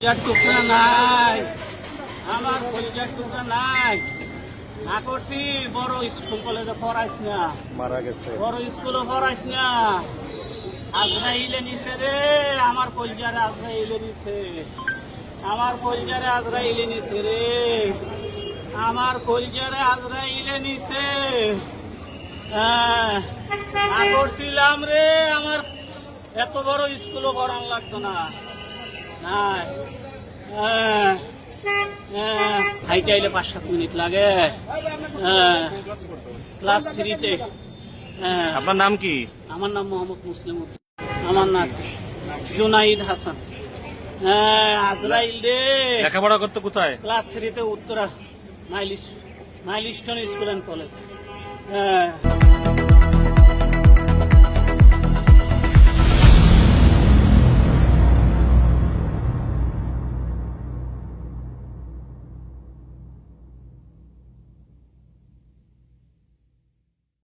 কলজার টুকরা নাই। আমার কলজার টুকরা নাই। না করছি বড় স্কুল কলেজে পড়াইস না। মারা গেছে। বড় স্কুলে পড়াইস না। আজরাইলে নিছে রে আমার কলজারে আজরাইলে নিছে। আমার কলজারে আজরাইলে নিছে রে। আমার কলজারে আজরাইলে নিছে। হ্যাঁ, করছিলাম রে আমার এত বড় স্কুলও করান লাগতো না। হাইটে আইলে পাঁচ সাত মিনিট লাগে। হ্যাঁ, ক্লাস থ্রিতে। আপনার নাম কি? আমার নাম মোহাম্মদ মুসলিম আমার নাম জুনাইদ হাসান। আজরাইল রে। লেখাপড়া করতে কোথায়? ক্লাস থ্রিতে উত্তরা মাইলিস মাইলিস্টন স্কুল অ্যান্ড কলেজ। হ্যাঁ